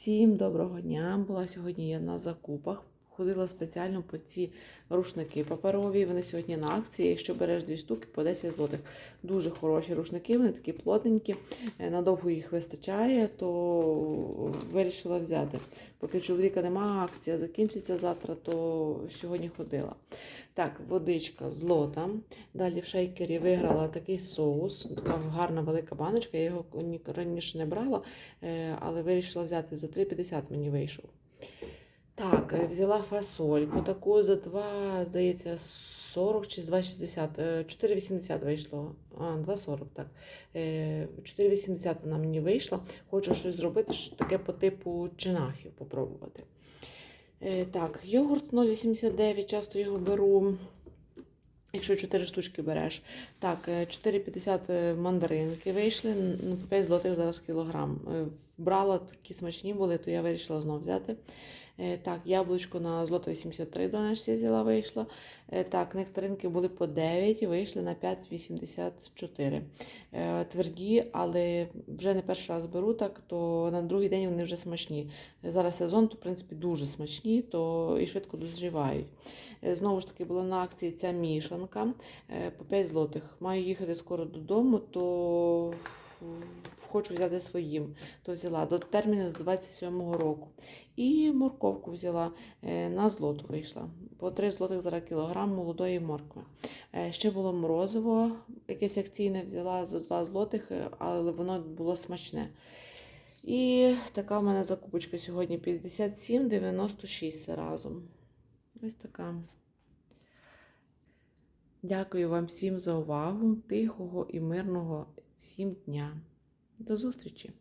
Всім доброго дня! Була сьогодні я на закупах. Ходила спеціально по ці рушники паперові. Вони сьогодні на акції. Якщо береш дві штуки по 10 злотих. Дуже хороші рушники, вони такі плотненькі. Е, Надовго їх вистачає, то вирішила взяти. Поки чоловіка немає, акція закінчиться завтра, то сьогодні ходила. Так, водичка злота. Далі в шейкері виграла такий соус. Така гарна велика баночка. Я його раніше не брала, е, але вирішила взяти за 3,50 мені вийшов. Так, е, взяла фасольку таку за 2, здається, 40 чи 2,60. е, 4,80 вийшло. А, 2,40, так. Е, 4,80 вона мені вийшла. Хочу щось зробити, що таке по типу чинахів попробувати. Е, Так, йогурт 0,89, часто його беру. Якщо 4 штучки береш. Так, е, 4,50 е, мандаринки вийшли, ну, 5 злотих зараз кілограм. Е, Брала такі смачні були, то я вирішила знову взяти. Е, Так, яблучко на злото 83 донечці взяла, вийшло. Е, Так, нектаринки були по 9 вийшли на 5,84. Е, Тверді, але вже не перший раз беру так, то на другий день вони вже смачні. Зараз сезон, то в принципі дуже смачні, то і швидко дозрівають. Знову ж таки, була на акції ця мішанка по 5 злотих. Маю їхати скоро додому, то хочу взяти своїм. То взяла до терміну до 27-го року. І морковку взяла е, на злоту вийшла. По 3 злотих зараз кілограм молодої моркви. Е, Ще було морозиво, якесь акційне взяла за 2 злотих, е, але воно було смачне. І така в мене закупочка сьогодні 57,96 разом. Ось така. Дякую вам всім за увагу. Тихого і мирного всім дня. До зустрічі!